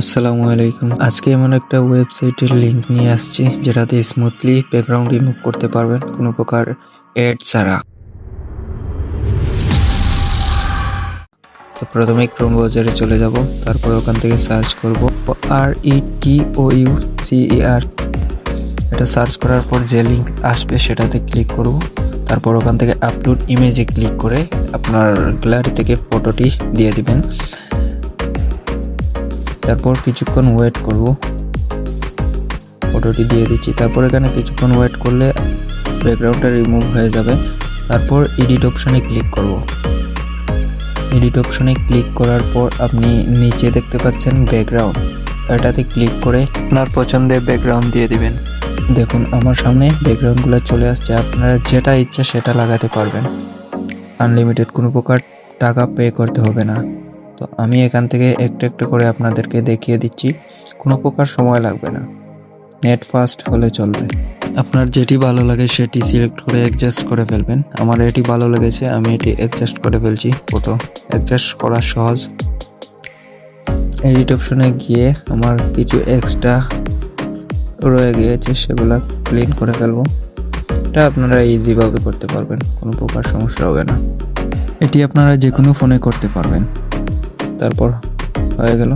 আসসালামু আলাইকুম। আজকে এমন একটা ওয়েবসাইটের লিংক নিয়ে আসছি, যেটাতে স্মুথলি ব্যাকগ্রাউন্ড রিমুভ করতে পারবেন কোনো প্রকার অ্যাড ছাড়া। তো প্রথমে ক্রোম ব্রাউজারে চলে যাব, তারপর ওখান থেকে সার্চ করব আর ই টি ও ইউ সি ই আর এটা সার্চ করার পর যে লিঙ্ক আসবে, সেটাতে ক্লিক করব। তারপর ওখান থেকে আপলোড ইমেজে ক্লিক করে আপনার গ্যালারি থেকে ফটোটি দিয়ে দিবেন। তারপর কিছুক্ষণ ওয়েট করব। ফটোটি দিয়ে দিচ্ছি। তারপর এখানে কিছুক্ষণ ওয়েট করলে ব্যাকগ্রাউন্ডটা রিমুভ হয়ে যাবে। তারপর এডিট অপশনে ক্লিক করব। এডিট অপশনে ক্লিক করার পর আপনি নিচে দেখতে পাচ্ছেন ব্যাকগ্রাউন্ড এটাতে ক্লিক করে আপনার পছন্দের ব্যাকগ্রাউন্ড দিয়ে দিবেন। দেখুন, আমার সামনে ব্যাকগ্রাউন্ডগুলো চলে আসছে। আপনারা যেটা ইচ্ছা সেটা লাগাতে পারবেন। আনলিমিটেড কোনো প্রকার টাকা পে করতে হবে না। তো আমি এখান থেকে একটু একটু করে আপনাদেরকে দেখিয়ে দিচ্ছি। কোনো প্রকার সময় লাগবে না। নেট ফাস্ট হলে চলবে। আপনার যেটি ভালো লাগে সেটি সিলেক্ট করে অ্যাডজাস্ট করে ফেলবেন। আমার এটি ভালো লেগেছে, আমি এটি অ্যাডজাস্ট করে ফেলছি। ফটো অ্যাডজাস্ট করা সহজ। এডিট অপশনে গিয়ে আমার কিছু এক্সট্রা রয়ে গিয়েছে, সেগুলো ক্লিন করে ফেলব। এটা আপনারা ইজিভাবে করতে পারবেন, কোনো প্রকার সমস্যা হবে না। এটি আপনারা যে কোনো ফোনে করতে পারবেন। তারপর হয়ে গেল।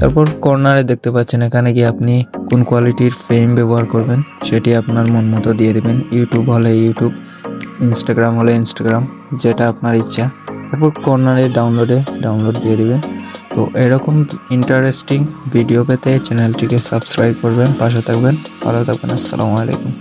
তারপর কর্নারে দেখতে পাচ্ছেন, এখানে গিয়ে আপনি কোন কোয়ালিটির ফ্রেম ব্যবহার করবেন সেটি আপনার মন মতো দিয়ে দেবেন। ইউটিউব হলে ইউটিউব, ইনস্টাগ্রাম হলে ইনস্টাগ্রাম, যেটা আপনার ইচ্ছা। তারপর কর্নারে ডাউনলোডে ডাউনলোড দিয়ে দিবেন। তো এরকম ইন্টারেস্টিং ভিডিও পেতে চ্যানেলটিকে সাবস্ক্রাইব করবেন, পাশে থাকবেন। ভালো থাকবেন, আসসালামু আলাইকুম।